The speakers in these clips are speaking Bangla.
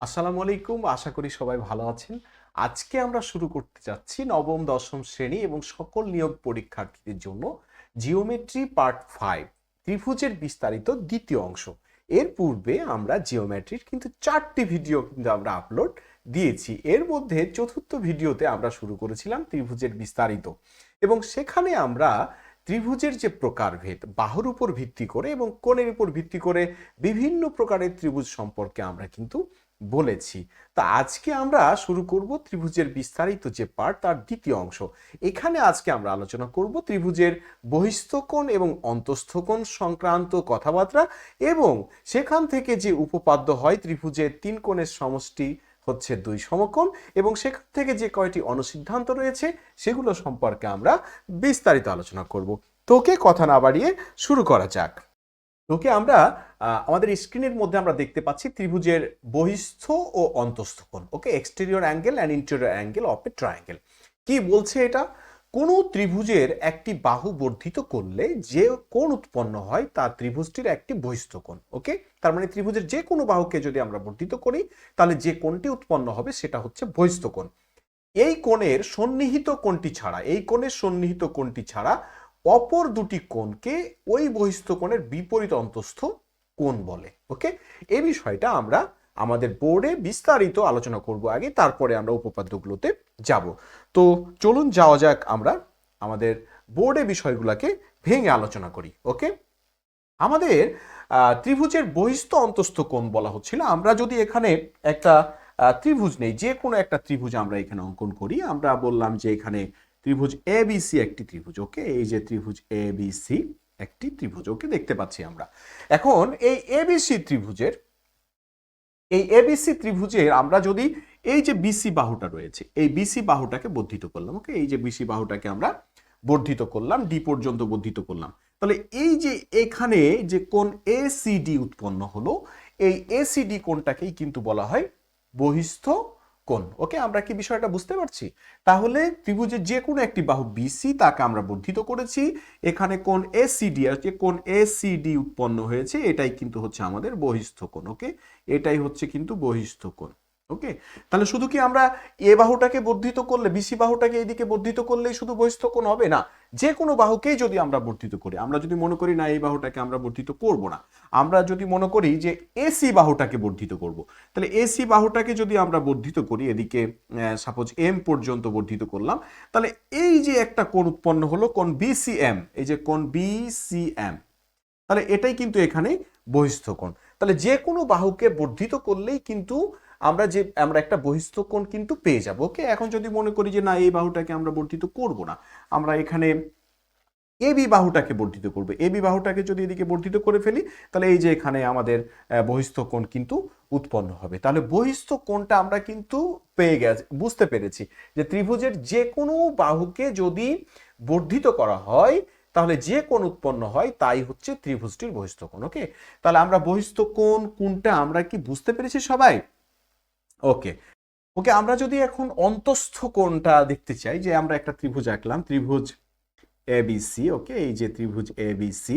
আসসালামু আলাইকুম, আশা করি সবাই ভালো আছেন। আজকে আমরা শুরু করতে যাচ্ছি নবম, দশম শ্রেণি এবং সকল নিয়োগ পরীক্ষার্থীদের জন্য জিওমেট্রি পার্ট ফাইভ, ত্রিভুজের বিস্তারিত দ্বিতীয় অংশ। এর পূর্বে আমরা জিওমেট্রির কিন্তু চারটি ভিডিও কিন্তু আমরা আপলোড দিয়েছি। এর মধ্যে চতুর্থ ভিডিওতে আমরা শুরু করেছিলাম ত্রিভুজের বিস্তারিত এবং সেখানে আমরা ত্রিভুজের যে প্রকারভেদ, বাহুর উপর ভিত্তি করে এবং কোণের উপর ভিত্তি করে বিভিন্ন প্রকারের ত্রিভুজ সম্পর্কে আমরা কিন্তু বলেছি। তা আজকে আমরা শুরু করব ত্রিভুজের বিস্তারিত যে পার্ট তার দ্বিতীয় অংশ। এখানে আজকে আমরা আলোচনা করব ত্রিভুজের বহিস্থকোণ এবং অন্তস্থকোণ সংক্রান্ত কথাবার্তা এবং সেখান থেকে যে উপপাদ্য হয়, ত্রিভুজের তিন কোণের সমষ্টি হচ্ছে দুই সমকোণ এবং সেখান থেকে যে কয়টি অনুসিদ্ধান্ত রয়েছে, সেগুলো সম্পর্কে আমরা বিস্তারিত আলোচনা করব। তোকে কথা না বাড়িয়ে শুরু করা যাক। তোকে আমরা আমাদের স্ক্রিনের মধ্যে আমরা দেখতে পাচ্ছি ত্রিভুজের বহিস্থ ও অন্তস্থ কোণ, okay? Exterior angle and interior angle of a triangle কি বলছে এটা? কোনো ত্রিভুজের একটি বাহু বর্ধিত করলে যে কোণ উৎপন্ন হয় তা ত্রিভুজটির একটি বহিস্থ কোণ, ওকে? তার মানে ত্রিভুজের যে কোনো বাহুকে যদি আমরা বর্ধিত করি, তাহলে যে কোণটি উৎপন্ন হবে সেটা হচ্ছে বহিস্থ কোণ। এই কোণের সন্নিহিত কোণটি ছাড়া, এই কোণের সন্নিহিত কোণটি ছাড়া অপর দুটি কোণকে ওই বহিস্থ কোণের বিপরীত অন্তস্থ কোণ বলে ওকে এই বিষয়টা আমরা আমাদের বোর্ডে বিস্তারিত আলোচনা করব আগে, তারপরে আমরা উপপাদ্যগুলোতে যাব। তো চলুন যাওয়া যাক আমরা আমাদের বোর্ডে বিষয়গুলোকে ভেঙে আলোচনা করি ওকে আমাদের ত্রিভুজের বহিস্থ অন্তস্থ কোণ বলা হচ্ছিল। আমরা যদি এখানে একটা ত্রিভুজ নেই, যে কোনো একটা ত্রিভুজ আমরা এখানে অঙ্কন করি। আমরা বললাম যে এখানে ত্রিভুজ এ বিসি একটি ত্রিভুজ, ওকে? এই যে ত্রিভুজ এ বিসি একটি ত্রিভুজ, ওকে? দেখতে পাচ্ছি আমরা। এখন এই এবিসি ত্রিভুজের, এই এবিসি ত্রিভুজের আমরা যদি এই যে বিসি বাহুটা রয়েছে, এই বিসি বাহুটাকে বর্ধিত করলাম, ওকে? এই যে বিসি বাহুটাকে আমরা বর্ধিত করলাম ডি পর্যন্ত বর্ধিত করলাম। তাহলে এই যে এখানে যে কোন এসিডি উৎপন্ন হলো, এই এসিডি কোণটাকেই কিন্তু বলা হয় বহিস্থ কোণ। ওকে, আমরা কি বিষয়টা বুঝতে পারছি? তাহলে ত্রিভুজের যে কোনো একটি বাহু বিসি তাকে আমরা বর্ধিত করেছি। এখানে কোন এসিডি আছে কোন এসিডি উৎপন্ন হয়েছে, এটাই কিন্তু হচ্ছে আমাদের বহিস্থ কোণ, ওকে? এটাই হচ্ছে কিন্তু বহিস্থ কোণ, ওকে? তাহলে শুধু কি আমরা এ বাহুটাকে বর্ধিত করলে বিসি বাহুটাকে এইদিকে বর্ধিত করলেই শুধু বহিস্থ কোণ হবে? না যে কোনো বাহুকেই যদি আমরা বর্ধিত করি, আমরা যদি মনে করি না এই বাহুটাকে আমরা বর্ধিত করব না, আমরা যদি মনে করি যে এসি বাহুটাকে বর্ধিত করব, তাহলে এসি বাহুটাকে যদি আমরা বর্ধিত করি, এদিকে সাপোজ এম পর্যন্ত বর্ধিত করলাম, তাহলে এই যে একটা কোণ উৎপন্ন হলো, কোণ বিসিএম এই যে কোণ বিসিএম তাহলে এটাই কিন্তু এখানে বহিস্থ কোণ। তাহলে যে কোনো বাহুকে বর্ধিত করলেই কিন্তু আমরা যে, আমরা একটা বহিস্থ কোণ কিন্তু পেয়ে যাব, ওকে? এখন যদি মনে করি যে না, এই বাহুটাকে আমরা বর্ধিত করব না, আমরা এখানে এবি বাহুটাকে বর্ধিত করব এবি বাহুটাকে যদি এদিকে বর্ধিত করে ফেলি, তাহলে এই যে এখানে আমাদের বহিস্থ কোণ কিন্তু উৎপন্ন হবে। তাহলে বহিস্থ কোণটা আমরা কিন্তু পেয়ে গেছি, বুঝতে পেরেছি যে ত্রিভুজের যে কোনো বাহুকে যদি বর্ধিত করা হয়, তাহলে যে কোণ উৎপন্ন হয়, তাই হচ্ছে ত্রিভুজটির বহিস্থ কোণ, ওকে? তাহলে আমরা বহিস্থ কোণ কোনটা আমরা কি বুঝতে পেরেছি সবাই? ওকে ওকে আমরা যদি এখন অন্তস্থ কোণটা দেখতে চাই, যে আমরা একটা ত্রিভুজ আঁকলাম, ত্রিভুজ এবিসি ওকে এই যে ত্রিভুজ এবিসি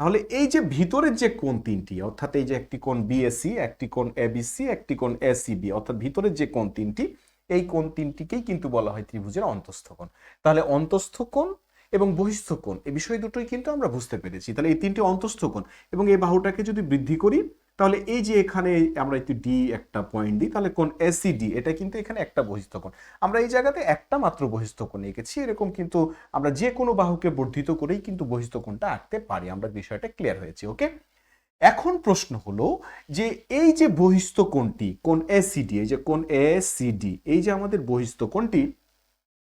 তাহলে এই যে ভিতরের যে কোণ তিনটি, অর্থাৎ এই যে একটি কোণ বিএসি একটি কোণ এবিসি একটি কোণ এসিবি অর্থাৎ ভিতরের যে কোণ তিনটি, এই কোণ তিনটিকেই কিন্তু বলা হয় ত্রিভুজের অন্তস্থ কোণ। তাহলে অন্তস্থ কোণ এবং বহিস্থ কোণ এই বিষয় দুটোই কিন্তু আমরা বুঝতে পেরেছি। তাহলে এই তিনটি অন্তস্থ কোণ এবং এই বাহুটাকে যদি বৃদ্ধি করি তাহলে এই যে এখানে আমরা একটু ডি একটা পয়েন্ট দিই, তাহলে কোন এসিডি এটা কিন্তু এখানে একটা বহিস্থ কোণ আমরা এই জায়গাতে একটা মাত্র বহিস্থ কোণ এঁকেছি এরকম কিন্তু আমরা যে কোনো বাহুকে বর্ধিত করেই কিন্তু বহিস্থ কোণটা আঁকতে পারি, আমরা বিষয়টা ক্লিয়ার হয়েছে ওকে এখন প্রশ্ন হলো যে এই যে বহিস্থ কোণটি কোন এসিডি এই যে কোন এসিডি এই যে আমাদের বহিস্থ কোণটি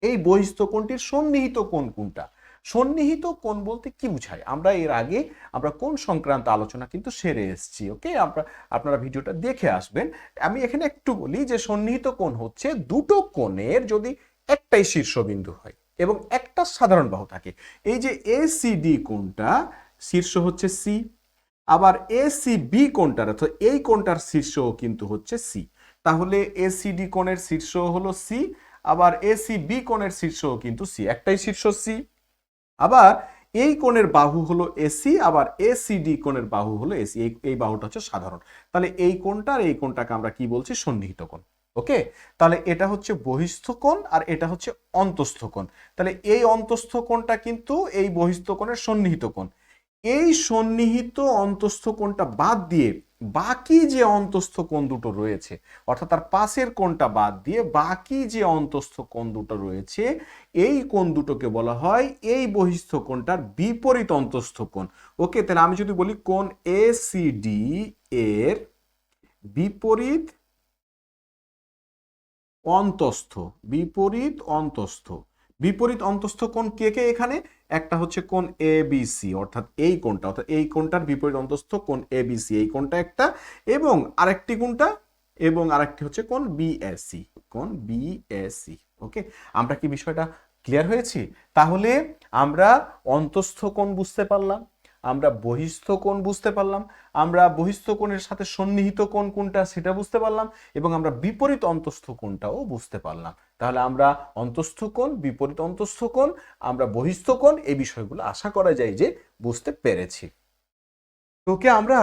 এই বহিস্থ কোণটির সন্নিহিত কোণ কোনটা? সন্নিহিত কোণ বলতে কি বোঝায়? আমরা এর আগে, আমরা কোন সংক্রান্ত আলোচনা কিন্তু সেরে এসেছি, ওকে? আমরা, আপনারা ভিডিওটা দেখে আসবেন। আমি এখানে একটু বলি যে সন্নিহিত কোণ হচ্ছে দুটো কোণের যদি একটাই শীর্ষবিন্দু হয় এবং একটা সাধারণ বাহু থাকে। এই যে এসিডি কোণটা, শীর্ষ হচ্ছে সি আবার এসিবি কোণটার, অর্থাৎ এই কোণটার শীর্ষও কিন্তু হচ্ছে সি তাহলে এসিডি কোণের শীর্ষ হলো সি আবার এসিবি কোণের শীর্ষও কিন্তু সি একটাই শীর্ষ সি আবার এই কোণের বাহু হলো এসি আবার এসিডি কোণের বাহু হলো এসি এই বাহুটা হচ্ছে সাধারণ। তাহলে এই কোণটা আর এই কোণটাকে আমরা কি বলছি? সন্নিহিত কোণ। ওকে? তাহলে এটা হচ্ছে বহিস্থ কোণ আর এটা হচ্ছে অন্তস্থ কোণ। তাহলে এই অন্তস্থ কোণটা কিন্তু এই বহিস্থ কোণের সন্নিহিত কোণ। এই সন্নিহিত অন্তস্থ কোণটা বাদ দিয়ে বাকি যে অন্তস্থ কোণ দুটো রয়েছে, অর্থাৎ তার পাশের কোণটা বাদ দিয়ে বাকি যে অন্তস্থ কোণ দুটো রয়েছে, এই কোণ দুটোকে বলা হয় এই বহিস্থ কোণটার বিপরীত অন্তস্থ কোণ। ওকে, তাহলে আমি যদি বলি কোণ ডি এর বিপরীত অন্তস্থ বিপরীত অন্তস্থ। বিপরীত অন্তস্থ কোণ কে কে এখানে? একটা হচ্ছে কোন এ বি সি অর্থাৎ এই কোণটা, অর্থাৎ এই কোণটার বিপরীত অন্তস্থ কোন এ বি সি এই কোণটা একটা, এবং আরেকটি কোণটা, এবং আরেকটি হচ্ছে কোন বিএসসি কোণ বিএসসি ওকে আমরা কি বিষয়টা ক্লিয়ার হয়েছি? তাহলে আমরা অন্তস্থ কোণ বুঝতে পারলাম, আমরা বহিস্থ কোণ বুঝতে পারলাম, আমরা বহিস্থ কোণের সাথে সন্নিহিত কোণ কোনটা সেটা বুঝতে পারলাম, এবং আমরা বিপরীত অন্তস্থ কোণটাও বুঝতে পারলাম। তাহলে আমরা অন্তস্থ কোণ, বিপরীত অন্তস্থ কোণ, আমরা বহিস্থ কোণ এই বিষয়গুলো আশা করা যায় যে বুঝতে পেরেছি। তোকে আমরা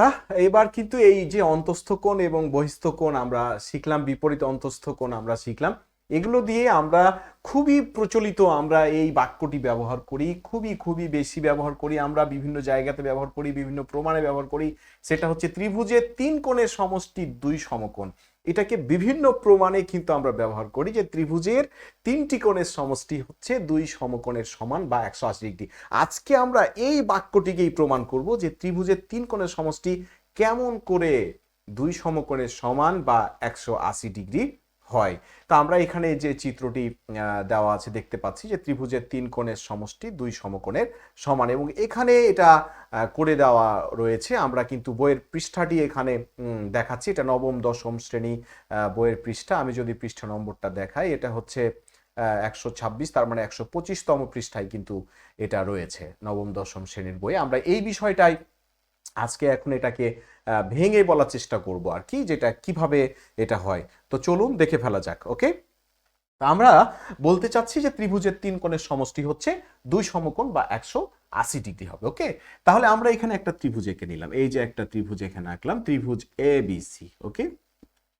এবার কিন্তু এই যে অন্তস্থ কোণ এবং বহিস্থ কোণ আমরা শিখলাম, বিপরীত অন্তস্থ কোণ আমরা শিখলাম, এগুলো দিয়ে আমরা খুবই প্রচলিত আমরা এই বাক্যটি ব্যবহার করি, খুবই খুবই বেশি ব্যবহার করি, আমরা বিভিন্ন জায়গাতে ব্যবহার করি, বিভিন্ন প্রমাণে ব্যবহার করি, সেটা হচ্ছে ত্রিভুজের তিন কোণের সমষ্টি দুই সমকোণ। এটাকে বিভিন্ন প্রমাণে কিন্তু আমরা ব্যবহার করি যে ত্রিভুজের তিনটি কোণের সমষ্টি হচ্ছে দুই সমকোণের সমান বা একশো আশি ডিগ্রি। আজকে আমরা এই বাক্যটিকেই প্রমাণ করব যে ত্রিভুজের তিন কোণের সমষ্টি কেমন করে দুই সমকোণের সমান বা একশো আশি ডিগ্রি হয়। তা আমরা এখানে যে চিত্রটি দেওয়া আছে দেখতে পাচ্ছি যে ত্রিভুজের তিন কোণের সমষ্টি দুই সমকোণের সমান এবং এখানে এটা করে দেওয়া রয়েছে। আমরা কিন্তু বইয়ের পৃষ্ঠাটি এখানে দেখাচ্ছি। এটা নবম, দশম শ্রেণি বইয়ের পৃষ্ঠা। আমি যদি পৃষ্ঠা নম্বরটা দেখাই, এটা হচ্ছে একশো ছাব্বিশ, তার মানে একশো পঁচিশতম পৃষ্ঠায় কিন্তু এটা রয়েছে, নবম, দশম শ্রেণির বই। আমরা এই বিষয়টাই আজকে এখন এটাকে ভেঙে বলার চেষ্টা করব আর কি, যেটা কীভাবে এটা হয়। তো চলুন দেখে ফেলা যাক ওকে আমরা বলতে চাচ্ছি যে ত্রিভুজের তিন কোণের সমষ্টি হচ্ছে দুই সমকোণ বা একশো আশি ডিগ্রি হবে ওকে তাহলে আমরা এখানে একটা ত্রিভুজ এঁকে নিলাম। এই যে একটা ত্রিভুজ এখানে আঁকলাম, ত্রিভুজ এ বি সি ওকে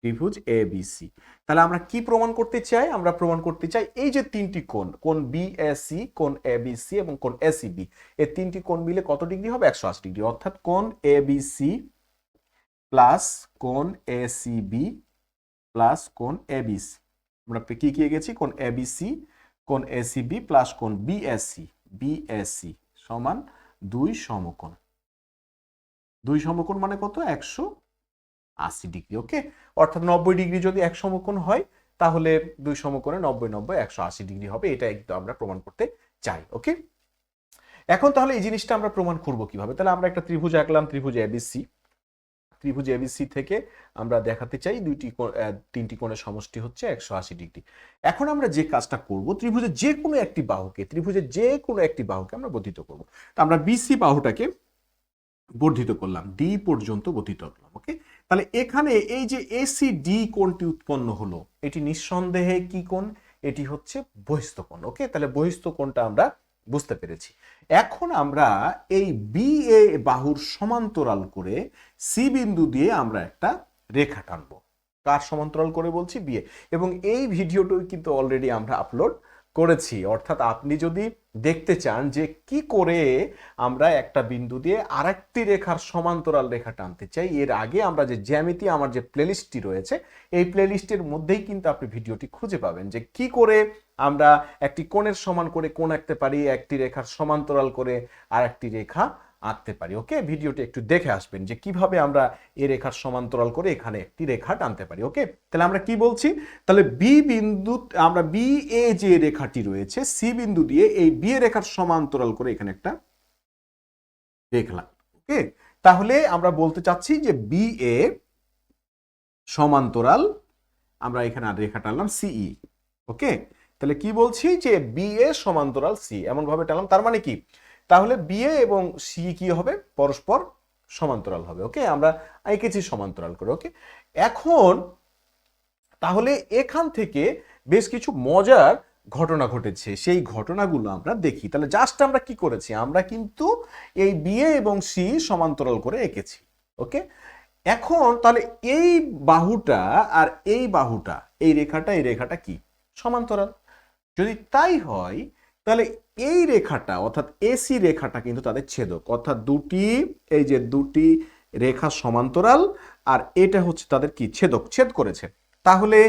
ত্রিভুজ এ বি সি তাহলে আমরা কি প্রমাণ করতে চাই? আমরা প্রমাণ করতে চাই এই যে তিনটি কোণ কোণ বিএসি কোণ এ বি সি এবং কোণ এসিবি এই তিনটি কোণ মিলে কত ডিগ্রি হবে? একশো আশি ডিগ্রি। অর্থাৎ কোণ এ বি সি প্লাস কোণ এসিবি প্লাস কোণ এবিসি আমরা কি কি গেছি কোণ এবিসি কোণ এসিবি প্লাস কোণ বিএসসি বিএসসি সমান দুই সমকোণ। দুই সমকোণ মানে কত? একশো আশি ডিগ্রি, ওকে? অর্থাৎ নব্বই ডিগ্রি যদি এক সমকোণ হয়, তাহলে দুই সমকোণে নব্বই নব্বই, একশো আশি ডিগ্রি হবে। এটা কিন্তু আমরা প্রমাণ করতে চাই, ওকে? এখন তাহলে এই জিনিসটা আমরা প্রমাণ করব কীভাবে? তাহলে আমরা একটা ত্রিভুজ আঁকলাম, ত্রিভুজ এবিসি ত্রিভুজ এবিসি থেকে আমরা দেখাতে চাই দুইটি তিনটি কোণের সমষ্টি হচ্ছে একশো আশি ডিগ্রি। এখন আমরা যে কাজটা করব, ত্রিভুজের যে কোনো একটি বাহুকে, ত্রিভুজের যে কোনো একটি বাহুকে আমরা বর্ধিত করব। তো আমরা বিসি বাহুটাকে বর্ধিত করলাম ডি পর্যন্ত বর্ধিত করলাম ওকে তাহলে এখানে এই যে এসি ডি কোণটি উৎপন্ন হলো, এটি নিঃসন্দেহে কি কোণ? এটি হচ্ছে বহিস্থ কোণ ওকে তাহলে বহিস্থ কোণটা আমরা বুঝতে পেরেছি। এখন আমরা এই বি এ বাহুর সমান্তরাল করে সি বিন্দু দিয়ে আমরা একটা রেখা টানবো। কার সমান্তরাল করে বলছি? বিয়ে এবং এই ভিডিওটি কিন্তু অলরেডি আমরা আপলোড করেছি। অর্থাৎ আপনি যদি দেখতে চান যে কি করে আমরা একটা বিন্দু দিয়ে আরেকটি রেখার সমান্তরাল রেখা টানতে চাই, এর আগে আমরা যে জ্যামিতি, আমার যে প্লেলিস্টটি রয়েছে, এই প্লেলিস্টের মধ্যেই কিন্তু আপনি ভিডিওটি খুঁজে পাবেন যে কি করে আমরা একটি কোণের সমান করে কোণ আঁকতে পারি, একটি রেখার সমান্তরাল করে আর একটি রেখা আঁকতে পারি। ওকে? ভিডিওটি একটু দেখে আসবেন যে কীভাবে আমরা এ রেখার সমান্তরাল করে এখানে একটি রেখা টানতে পারি। ওকে? তাহলে আমরা কি বলছি? তাহলে বি বিন্দু, আমরা বি এ যে রেখাটি রয়েছে সি বিন্দু দিয়ে এই বি এ রেখার সমান্তরাল করে এখানে একটা দেখলাম। ওকে? তাহলে আমরা বলতে চাচ্ছি যে বি এ সমান্তরাল, আমরা এখানে রেখা টানলাম সিই ওকে? তাহলে কি বলছি যে বি এ সমান্তরাল সি এমন ভাবে টানলাম, তার মানে কি? তাহলে বিএ এবং সি কি হবে? পরস্পর সমান্তরাল হবে ওকে আমরা এঁকেছি সমান্তরাল করে ওকে এখন তাহলে এখান থেকে বেশ কিছু মজার ঘটনা ঘটেছে, সেই ঘটনাগুলো আমরা দেখি। তাহলে জাস্ট আমরা কি করেছি? আমরা কিন্তু এই বিএ এবং সি সমান্তরাল করে এঁকেছি ওকে এখন তাহলে এই বাহুটা আর এই বাহুটা, এই রেখাটা এই রেখাটা কি? সমান্তরাল। যদি তাই হয়, তাহলে এই রেখাটা, অর্থাৎ এসি রেখাটা কিন্তু তাদের ছেদক। অর্থাৎ দুটি, এই যে দুটি রেখা সমান্তরাল, আর এটা হচ্ছে তাদের কি? ছেদক, ছেদ করেছে। তাহলে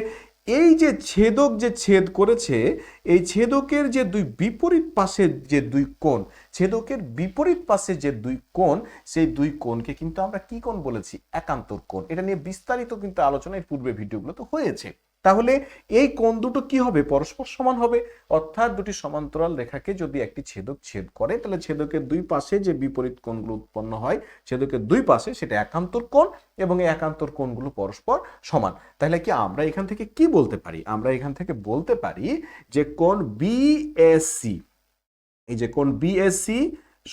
এই যে ছেদক যে ছেদ করেছে, এই ছেদকের যে দুই বিপরীত পাশের যে দুই কোণ, ছেদকের বিপরীত পাশে যে দুই কোণ, সেই দুই কোণকে কিন্তু আমরা কি কোণ বলেছি? একান্তর কোণ। এটা নিয়ে বিস্তারিত কিন্তু আলোচনা এর পূর্বে ভিডিওগুলো তো হয়েছে। তাহলে এই কোণ দুটো কি হবে? পরস্পর সমান হবে। অর্থাৎ দুটি সমান্তরাল রেখাকে যদি একটি ছেদক ছেদ করে, তাহলে ছেদকের দুই পাশে যে বিপরীত কোণগুলো উৎপন্ন হয়, ছেদকের দুই পাশে সেটা একান্তর কোণ এবং এই একান্তর কোণগুলো পরস্পর সমান। তাহলে কি আমরা এখান থেকে কি বলতে পারি? আমরা এখান থেকে বলতে পারি যে কোণ বিএসসি এই যে কোণ বিএসসি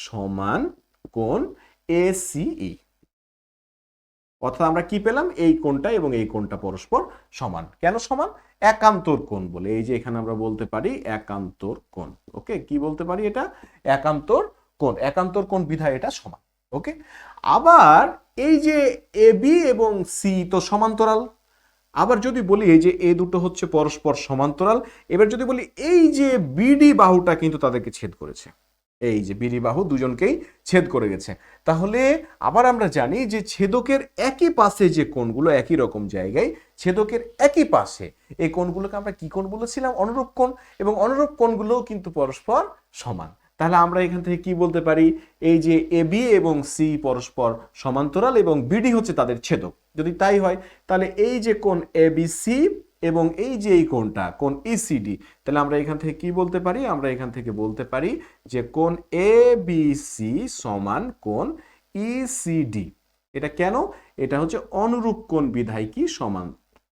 সমান কোণ এসিই অর্থাৎ আমরা কি পেলাম? এই কোণটা এবং এই কোণটা পরস্পর সমান। কেন সমান? একান্তর কোণ বলে। এই যে এখানে আমরা বলতে পারি একান্তর কোণ। ওকে? কি বলতে পারি এটা? একান্তর কোণ। একান্তর কোণ বিধায় এটা সমান। ওকে? আবার এই যে এ, বি এবং সি তো সমান্তরাল। আবার যদি বলি এই যে এ দুটো হচ্ছে পরস্পর সমান্তরাল, এবার যদি বলি এই যে বিডি বাহুটা কিন্তু তাদেরকে ছেদ করেছে। এই যে বিডি বাহু দুজনকেই ছেদ করে গেছে। তাহলে আবার আমরা জানি যে ছেদকের একই পাশে যে কোণগুলো একই রকম জায়গায়, ছেদকের একই পাশে এই কোণগুলোকে আমরা কি কোণ বলেছিলাম? অনুরূপ কোণ। এবং অনুরূপ কোণগুলোও কিন্তু পরস্পর সমান। তাহলে আমরা এখান থেকে কি বলতে পারি? এই যে এ, বি এবং সি পরস্পর সমান্তরাল এবং বিডি হচ্ছে তাদের ছেদক। যদি তাই হয়, তাহলে এই যে কোণ এ, বি, সি এবং এই যে এই কোণটা কোন ইসিডি তাহলে আমরা এখান থেকে কি বলতে পারি? আমরা এখান থেকে বলতে পারি যে কোন এ বি সি সমান কোন ইসিডি এটা কেন? এটা হচ্ছে অনুরূপ কোণ বিধায় কি সমান?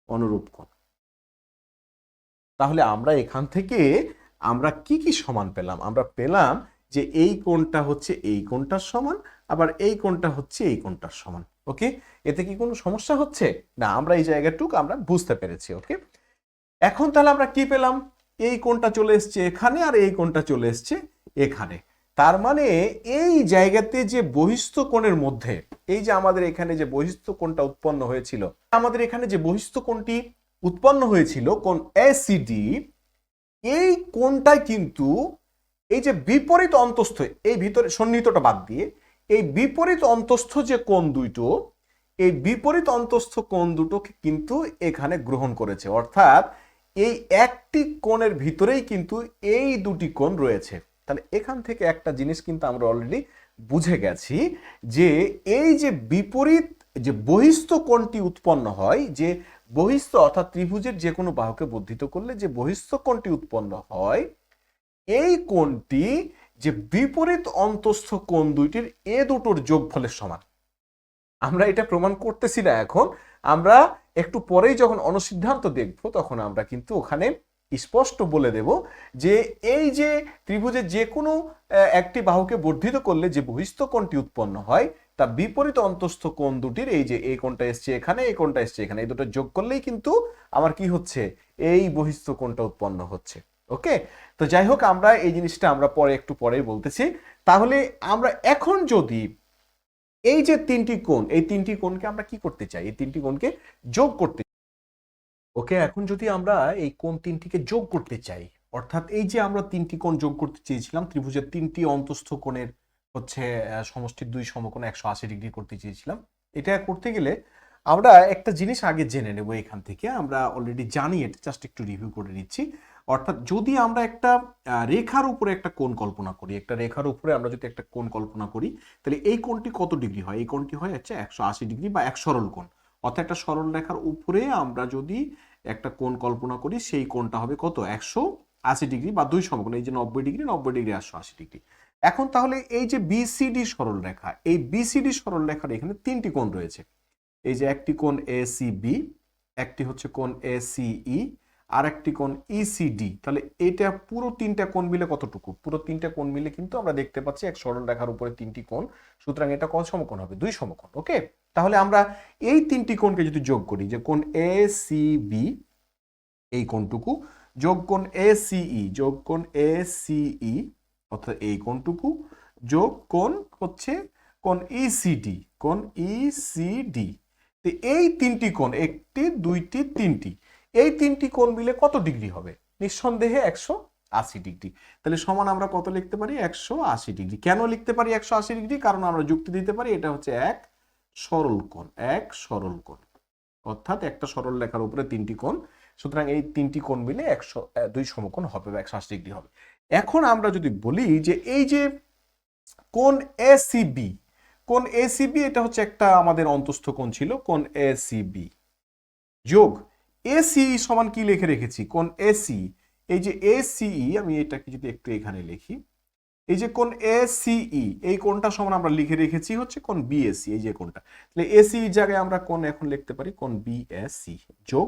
অনুরূপ কোণ। তাহলে আমরা এখান থেকে আমরা কি কি সমান পেলাম? আমরা পেলাম যে এই কোণটা হচ্ছে এই কোণটার সমান, আবার এই কোণটা হচ্ছে এই কোণটার সমান, ওকে? এতে কি কোনো সমস্যা হচ্ছে? না, আমরা এই জায়গাটুকু আমরা বুঝতে পেরেছি, ওকে? এখন তাহলে আমরা কি পেলাম? এই কোণটা চলে এসছে এখানে আর এই কোণটা চলে এসছে এখানে। তার মানে এই জায়গাতে যে বহিস্থ কোণের মধ্যে, এই যে আমাদের এখানে যে বহিস্থ কোণটা উৎপন্ন হয়েছিল, আমাদের এখানে যে বহিস্থ কোণটি উৎপন্ন হয়েছিল কোন এসিডি এই কোণটাই কিন্তু এই যে বিপরীত অন্তস্থ, এই ভিতরে সন্নিহিতটা বাদ দিয়ে, এই বিপরীত অন্তস্থ যে কোণ দুটো এই বিপরীত অন্তস্থ কোণ দুটোকে কিন্তু এখানে গ্রহণ করেছে। অর্থাৎ এই একটি কোণের ভিতরেই কিন্তু এই দুটি কোণ রয়েছে। তাহলে এখান থেকে একটা জিনিস কিন্তু আমরা অলরেডি বুঝে গেছি যে এই যে বিপরীত যে বহিস্থ কোণটি উৎপন্ন হয়, যে বহিস্থ অর্থাৎ ত্রিভুজের যে কোনো বাহুকে বর্ধিত করলে যে বহিস্থ কোণটি উৎপন্ন হয় এই কোণটি যে বিপরীত অন্তস্থ কোণ দুইটির এ দুটোর যোগফলের সমান। আমরা এটা প্রমাণ করতেছি না এখন। আমরা একটু পরেই যখন অনুসিদ্ধান্ত দেখব, তখন আমরা কিন্তু ওখানে স্পষ্ট বলে দেব যে এই যে ত্রিভুজের যে কোনো একটি বাহুকে বর্ধিত করলে যে বহিস্থ কোণটি উৎপন্ন হয় তা বিপরীত অন্তস্থ কোণ দুটির এই যে এই কোণটা এসছে এখানে, এই কোণটা এসছে এখানে, এই দুটো যোগ করলেই কিন্তু আমার কি হচ্ছে? এই বহিস্থ কোণটা উৎপন্ন হচ্ছে। ওকে তো যাই হোক আমরা এই জিনিসটা আমরা পরে একটু পরেই বলতেছি। তাহলে আমরা এখন যদি এই যে তিনটি কোণ, এই তিনটি কোণকে আমরা কি করতে চাই? এই তিনটি কোণকে যোগ করতে ওকে এখন যদি আমরা এই কোণ তিনটিকে যোগ করতে চাই, অর্থাৎ এই যে আমরা তিনটি কোণ যোগ করতে চেয়েছিলাম, ত্রিভুজের তিনটি অন্তস্থ কোণের হচ্ছে সমষ্টির দুই সমকোণ একশো আশি ডিগ্রি করতে চেয়েছিলাম। এটা করতে গেলে আমরা একটা জিনিস আগে জেনে নেব এখান থেকে। আমরা অলরেডি জানি, এটা জাস্ট একটু রিভিউ করে নিচ্ছি। অর্থাৎ যদি আমরা একটা রেখার উপরে একটা কোণ কল্পনা করি, একটা রেখার উপরে আমরা যদি একটা কোণ কল্পনা করি, তাহলে এই কোণটি কত ডিগ্রি হয়? এই কোণটি হয় হচ্ছে একশো আশি ডিগ্রি বা এক সরল কোণ। অর্থাৎ একটা সরল রেখার উপরে আমরা যদি একটা কোণ কল্পনা করি, সেই কোণটা হবে কত? একশো আশি ডিগ্রি বা দুই সমকোণ। এই যে নব্বই ডিগ্রি নব্বই ডিগ্রি, একশো আশি ডিগ্রি। এখন তাহলে এই যে বিসিডি সরল রেখা, এই বিসিডি সরল রেখার এখানে তিনটি কোণ রয়েছে। এই যে একটি কোণ এ বি, একটি হচ্ছে কোণ এ সিই আর একটি কোণ ইসিডি তাহলে এটা পুরো তিনটা কোণ মিলে কতটুকু? পুরো তিনটা কোণ মিলে কিন্তু আমরা দেখতে পাচ্ছি এক সরল রেখার উপরে তিনটি কোণ, সুতরাং এটা কত সমকোণ হবে? দুই সমকোণ, ওকে? তাহলে আমরা এই তিনটি কোণকে যদি যোগ করি, যে কোণ এ সি বি এই কোণটুকু, যোগ কোণ এ সিই যোগ কোণ এ সিই অর্থাৎ এই কোণটুকু, যোগ কোণ হচ্ছে কোণ ইসিডি কোণ ইসিডি এই তিনটি কোণ, একটি, দুইটি, তিনটি এই তিনটি কোণ মিলে কত ডিগ্রি হবে? নিঃসন্দেহে একশো আশি ডিগ্রি। তাহলে সমান আমরা কত লিখতে পারি? একশো আশি ডিগ্রি। কেন লিখতে পারি একশো আশি ডিগ্রি? কারণ আমরা যুক্তি দিতে পারি, এটা হচ্ছে এক সরল কোণ, এক সরল কোণ। অর্থাৎ একটা সরল রেখার উপরে তিনটি কোণ। সুতরাং এই তিনটি কোণ মিলে একশো দুই সমকোণ হবে বা একশো আশি ডিগ্রি হবে। এখন আমরা যদি বলি যে এই যে কোণ এসিবি কোণ এসিবি এটা হচ্ছে একটা আমাদের অন্তস্থ কোণ ছিল, কোণ এসিবি যোগ এসি সমান কি লিখে রেখেছি? কোণ এসি এই যে এসিই আমি এটাকে যদি একটু এখানে লিখি, এই যে কোণ এসিই এই কোণটা সমান আমরা লিখে রেখেছি হচ্ছে কোণ বিএসসি এই যে কোণটা। তাহলে এসি জায়গায় আমরা কোণ এখন লিখতে পারি? কোণ বিএসসি যোগ।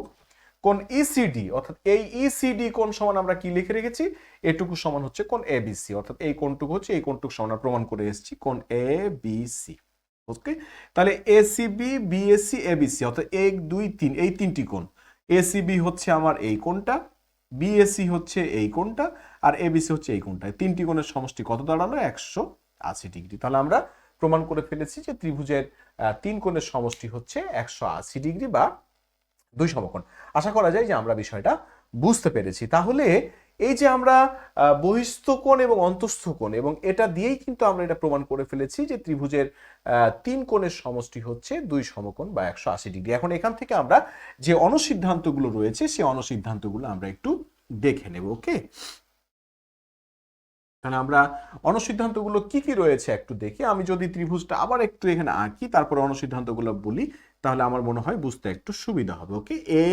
কোণ ইসিডি অর্থাৎ এই ইসিডি কোণ সমান আমরা কি লিখে রেখেছি? এটুকু সমান হচ্ছে কোণ এবিসি অর্থাৎ এই কোণটুকু হচ্ছে, এই কোণটুকু সমান প্রমাণ করে এসেছি কোণ এ বিসি ওকে তাহলে এসিবি বিএসসি এবিসি অর্থাৎ এক, দুই, তিন, এই তিনটি কোণ। এসিবি হচ্ছে আমার এই কোণটা বিএসি হচ্ছে এই কোণটা, আর এবিসি হচ্ছে এই কোণটা তিনটি কোণের সমষ্টি কত দাঁড়াল? একশো আশি ডিগ্রি। তাহলে আমরা প্রমাণ করে ফেলেছি যে ত্রিভুজের তিন কোণের সমষ্টি হচ্ছে একশো আশি ডিগ্রি বা দুই সমকোণ। আশা করা যায় যে আমরা বিষয়টা বুঝতে পেরেছি। তাহলে এই যে আমরা আহ, বহিস্থ কোণ এবং অন্তস্থ কোণ এবং এটা দিয়েই কিন্তু আমরা এটা প্রমাণ করে ফেলেছি যে ত্রিভুজের তিন কোণের সমষ্টি হচ্ছে দুই সমকোণ বা একশো আশি ডিগ্রি। এখন এখান থেকে আমরা যে অনুসিদ্ধান্তগুলো রয়েছে সেই অনুসিদ্ধান্তগুলো আমরা একটু দেখে নেব ওকে? তাহলে আমরা অনুসিদ্ধান্তগুলো কি কি রয়েছে একটু দেখি। আমি যদি ত্রিভুজটা আবার একটু এখানে আঁকি তারপরে অনুসিদ্ধান্তগুলো বলি তাহলে আমার মনে হয় বুঝতে একটু সুবিধা হবে ওকে? এ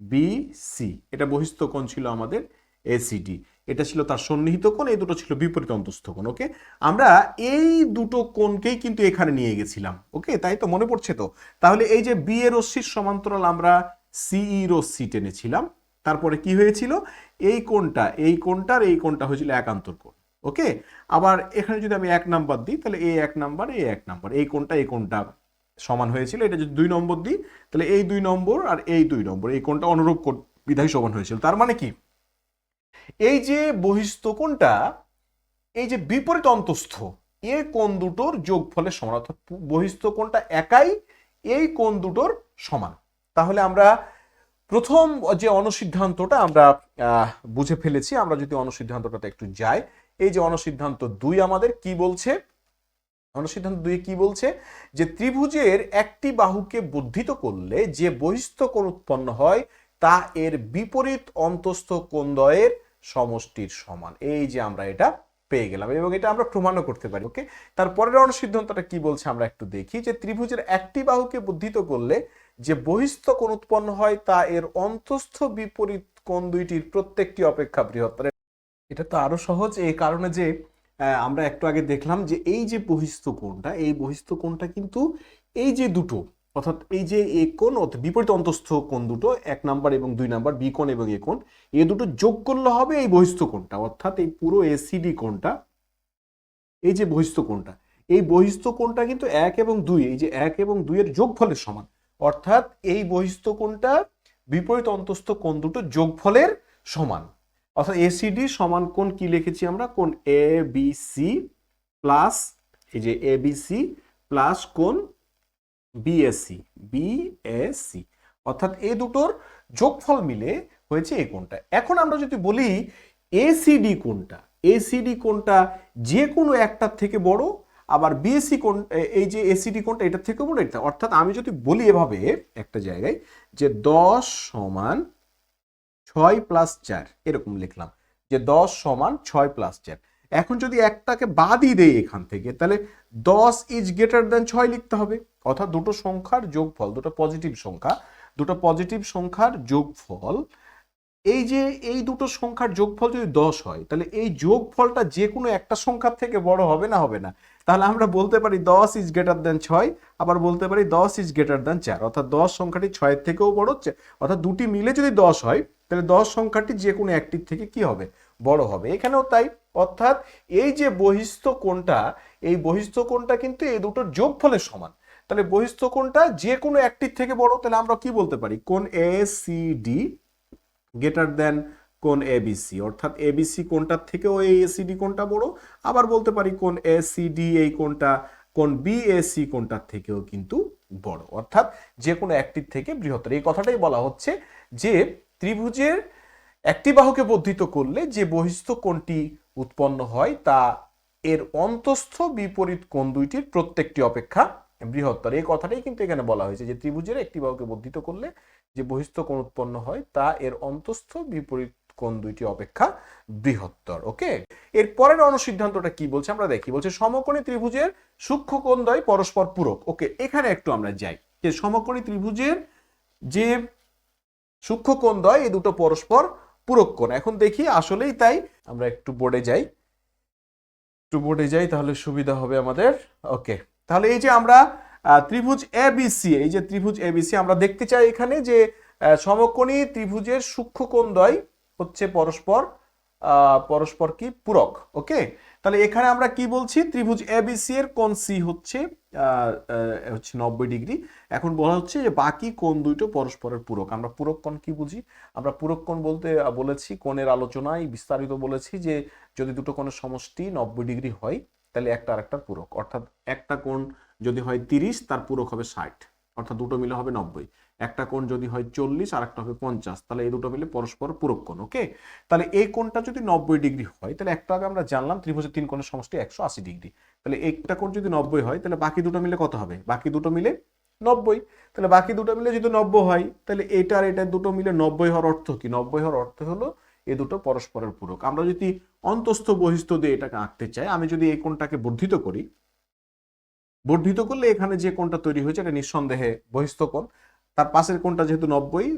বি সি এটা বহিস্থ কোণ ছিল আমাদের এসিডি এটা ছিল তার সন্নিহিত কোণ, এই দুটো ছিল বিপরীত অন্তস্থ কোণ, ওকে? আমরা এই দুটো কোণকেই কিন্তু এখানে নিয়ে গেছিলাম, ওকে? তাই তো মনে পড়ছে তো? তাহলে এই যে বি এর রশ্মির সমান্তরাল আমরা সিই রশ্মি টেনেছিলাম। তারপরে কি হয়েছিল? এই কোণটা, এই কোণটার এই কোণটা হয়েছিল একান্তর কোণ, ওকে? আবার এখানে যদি আমি এক নাম্বার দিই, তাহলে এই এক নাম্বার এই এক নাম্বার, এই কোণটা এই কোণটা সমান হয়েছিল, এটা যদি দুই নম্বর দিই, তাহলে এই দুই নম্বর আর এই দুই নম্বর, এই কোণটা অনুরূপ বিধায় সমান হয়েছিল। তার মানে কি? এই যে বহিস্থ কোণটা, এই যে বিপরীত অন্তস্থ, এ কোণ দুটোর যোগফলের সমান, অর্থাৎ বহিস্থ কোণটা একাই এই কোণ দুটোর সমান। তাহলে আমরা প্রথম যে অনুসিদ্ধান্তটা আমরা বুঝে ফেলেছি, আমরা যদি অনুসিদ্ধান্তটাতে একটু যাই, এই যে অনুসিদ্ধান্ত দুই আমাদের কি বলছে? অনুসিদ্ধান্ত দুই কি বলছে? যে ত্রিভুজের একটি বাহুকে বর্ধিত করলে যে বহিস্থ কোণ উৎপন্ন হয়, তা এর বিপরীত অন্তস্থ কোণদ্বয়ের সমষ্টির সমান। এই যে আমরা এটা পেয়ে গেলাম এবং এটা আমরা প্রমাণও করতে পারি। ওকে? তারপরের অনুসিদ্ধান্তটা কি বলছে আমরা একটু দেখি। যে ত্রিভুজের একটি বাহুকে বর্ধিত করলে যে বহিস্থ কোণ উৎপন্ন হয়, তা এর অন্তস্থ বিপরীত কোণ দুইটির প্রত্যেকটি অপেক্ষা বৃহত্তর। এটা তো আরও সহজ এই কারণে যে আমরা একটু আগে দেখলাম যে এই যে বহিস্থ কোণটা, এই বহিস্থ কোণটা কিন্তু এই যে দুটো, অর্থাৎ এই যে এ কোণ বিপরীত অন্তস্থ কোণ দুটো, এক নাম্বার এবং দুই নাম্বার, বি কোণ এবং এ কোণ, এ দুটো যোগ করলে হবে এই বহিস্থ কোণটা, অর্থাৎ এই পুরো এসিডি কোণটা, এই যে বহিস্থ কোণটা, এই বহিস্থ কোণটা কিন্তু এক এবং দুই, এই যে এক এবং দুইয়ের যোগফলের সমান, অর্থাৎ এই বহিস্থ কোণটা বিপরীত অন্তস্থ কোণ দুটো যোগফলের সমান। অর্থাৎ এসিডি সমান কোন কি লিখেছি আমরা? কোন এ বি সি প্লাস এই যে এ বি সি প্লাস কোণ বিএসসি বিএসসি অর্থাৎ এই দুটোর যোগফল মিলে হয়েছে এই কোনটা। এখন আমরা যদি বলি এসিডি কোণটা এসিডি কোনটা? যে কোনো একটার থেকে বড়, আবার বিএসসি এ- এই যে এসিডি কোনটা এটার থেকে বড় এটা অর্থাৎ আমি যদি বলি এভাবে একটা জায়গায় যে দশ সমান ছয় প্লাস চার, এরকম লিখলাম, যে দশ সমান ছয় প্লাস চার। এখন যদি একটাকে বাদই দেই এখান থেকে, তাহলে দশ ইজ গ্রেটার দেন ছয় লিখতে হবে। অর্থাৎ দুটো সংখ্যার যোগফল, দুটো পজিটিভ সংখ্যা, দুটো পজিটিভ সংখ্যার যোগফল, এই যে এই দুটো সংখ্যার যোগফল যদি দশ হয়, তাহলে এই যোগফলটা যে কোনো একটা সংখ্যার থেকে বড় হবে না হবে না। তাহলে আমরা বলতে পারি দশ ইজ গ্রেটার দেন ছয়, আবার বলতে পারি দশ ইজ গ্রেটার দেন চার। অর্থাৎ দশ সংখ্যাটি ছয়ের থেকেও বড় হচ্ছে, অর্থাৎ দুটি মিলে যদি দশ হয় তাহলে দশ সংখ্যাটি যে কোনো একটির থেকে কি হবে? বড় হবে। এখানেও তাই। অর্থাৎ এই যে বহিস্থ কোণটা, এই বহিস্থ কোণটা কিন্তু এই দুটোর যোগ যোগফলের সমান। তাহলে বহিস্থ কোণটা যে কোনো একটির থেকে বড়, তাহলে আমরা কি বলতে পারি? কোন A C D greater than কোন এ এবিসি অর্থাৎ এবিসি কোনটার থেকেও এই এসিডি কোনটা বড়। আবার বলতে পারি কোন এসিডি এই কোনটা কোন বি বিএসি কোনটার থেকেও কিন্তু বড়। অর্থাৎ যে কোনো একটির থেকে বৃহত্তর। এই কথাটাই বলা হচ্ছে যে ত্রিভুজের একটি বাহুকে বর্ধিত করলে যে বহিস্থ কোণটি উৎপন্ন হয় তা এর অন্তস্থ বিপরীত কোণ দুইটির প্রত্যেকটি অপেক্ষা বৃহত্তর। এই কথাটাই কিন্তু এখানে বলা হয়েছে যে ত্রিভুজের একটি বাহুকে বর্ধিত করলে যে বহিস্থ কোণ উৎপন্ন হয় তা এর অন্তস্থ বিপরীত কোণ দুইটি অপেক্ষা বৃহত্তর, ওকে? এর পরের অনুসিদ্ধান্তটা কি বলছে আমরা দেখি। বলছে সমকোণী ত্রিভুজের সূক্ষ্ম কোণদ্বয় পরস্পর পূরক, ওকে? এখানে একটু আমরা যাই। যে সমকোণী ত্রিভুজের যে সূক্ষ্ম কোণদ্বয় এই দুটো পরস্পর পূরক কোণ। এখন দেখি আসলেই তাই। আমরা একটু বোর্ডে যাই। একটু বোর্ডে যাই তাহলে সুবিধা হবে আমাদের। ওকে তাহলে এই যে আমরা ত্রিভুজ এবিসি এই যে ত্রিভুজ এ এবিসি আমরা দেখতে চাই এখানে যে সমকোণী ত্রিভুজের সূক্ষ্ম কোণদ্বয় হচ্ছে পরস্পর পরস্পর কি? পূরক। ওকে তাহলে এখানে আমরা কি বলছি? ত্রিভুজ এবিসি এর কোন সি হচ্ছে হচ্ছে নব্বই ডিগ্রি। এখন বলা হচ্ছে যে বাকি কোন দুটো পরস্পরের পূরক। আমরা পূরক কোণ কি বুঝি? আমরা পূরক কোণ বলতে বলেছি কোণের আলোচনায় বিস্তারিত বলেছি যে যদি দুটো কোণের সমষ্টি নব্বই ডিগ্রি হয়, তাহলে একটা আর একটার পূরক। অর্থাৎ একটা কোণ যদি হয় তিরিশ, তার পূরক হবে ষাট। অর্থাৎ দুটো মিলে হবে নব্বই। একটা কোণ যদি হয় চল্লিশ আর একটা হবে পঞ্চাশ। তাহলে এই দুটো মিলে পরস্পর পূরক কোণ ওকে তাহলে এই কোণটা যদি নব্বই ডিগ্রি হয়, তাহলে একটা আগে আমরা জানলাম ত্রিভুজের তিন কোণের সমষ্টি একশো আশি ডিগ্রি। তাহলে একটা কোণ যদি নব্বই হয়, তাহলে বাকি দুটো মিলে কত হবে? বাকি দুটো মিলে নব্বই। তাহলে বাকি দুটো মিলে যদি নব্বই হয়, তাহলে এটা আর এটা দুটো মিলে নব্বই হওয়ার অর্থ কি? নব্বই হওয়ার অর্থ হলো এ দুটো পরস্পরের পূরক। আমরা যদি অন্তস্থ বহিস্থ দিয়ে এটাকে আঁকতে চাই, আমি যদি এই কোণটাকে বর্ধিত করি, বর্ধিত করলে এখানে যে কোণটা তৈরি হয়েছে, এটা নিঃসন্দেহে বহিস্থ কোণ। তার পাশের কোণটা যেহেতু নব্বই,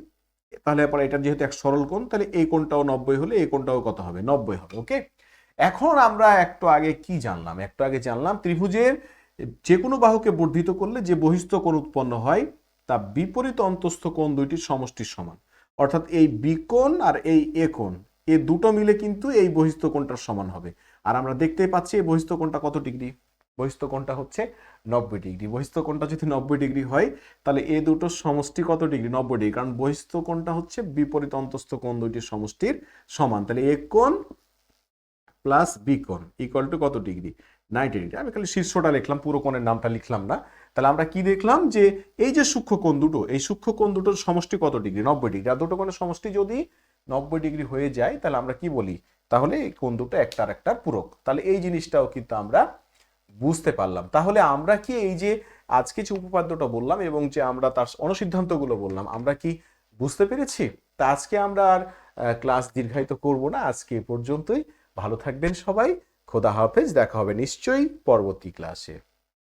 তাহলে পরে এটা যেহেতু এক সরল কোণ, তাহলে এই কোণটাও নব্বই হলে এই কোণটাও কত হবে? নব্বই হবে ওকে এখন আমরা একটু আগে কি জানলাম? একটু আগে জানলাম ত্রিভুজের যে কোনো বাহুকে বর্ধিত করলে যে বহিস্থ কোণ উৎপন্ন হয়, তা বিপরীত অন্তস্থ কোণ দুইটির সমষ্টির সমান। অর্থাৎ এই বিকোণ আর এই এ কোণ, এ দুটো মিলে কিন্তু এই বহিস্থ কোণটার সমান হবে। আর আমরা দেখতেই পাচ্ছি এই বহিস্থ কোণটা কত ডিগ্রি? বহিস্থ কোণটা হচ্ছে নব্বই ডিগ্রি। বহিস্থ কোণটা যদি নব্বই ডিগ্রি হয়, তাহলে এ দুটো সমষ্টি কত ডিগ্রি? নব্বই ডিগ্রি। কারণ বহিস্থ কোণটা হচ্ছে বিপরীত অন্তস্থ কোণ দুইটির সমষ্টির সমান। তাহলে এ কোণ প্লাস বি কোণ ইকুয়াল টু কত ডিগ্রি? Ninety degree. আমি খালি শীর্ষটা লিখলাম, পুরো কোণের নামটা লিখলাম না। তাহলে আমরা কি দেখলাম? যে এই যে সূক্ষ্ম কোণ দুটো, এই সূক্ষ্ম কোণ দুটোর সমষ্টি কত ডিগ্রি? নব্বই ডিগ্রি। আর দুটো কোণের সমষ্টি যদি নব্বই ডিগ্রি হয়ে যায়, তাহলে আমরা কি বলি? তাহলে এই কোণ দুটো একটা একটার পূরক। তাহলে এই জিনিসটাও কিন্তু আমরা বুঝতে পারলাম। তাহলে আমরা কি এই যে আজকে যে উপপাদ্যটা বললাম এবং যে আমরা তার অনুসিদ্ধান্তগুলো বললাম, আমরা কি বুঝতে পেরেছি? তা আজকে আমরা আর ক্লাস দীর্ঘায়িত করব না। আজকে এ পর্যন্তই। ভালো থাকবেন সবাই। খোদা হাফেজ। দেখা হবে নিশ্চয়ই পরবর্তী ক্লাসে।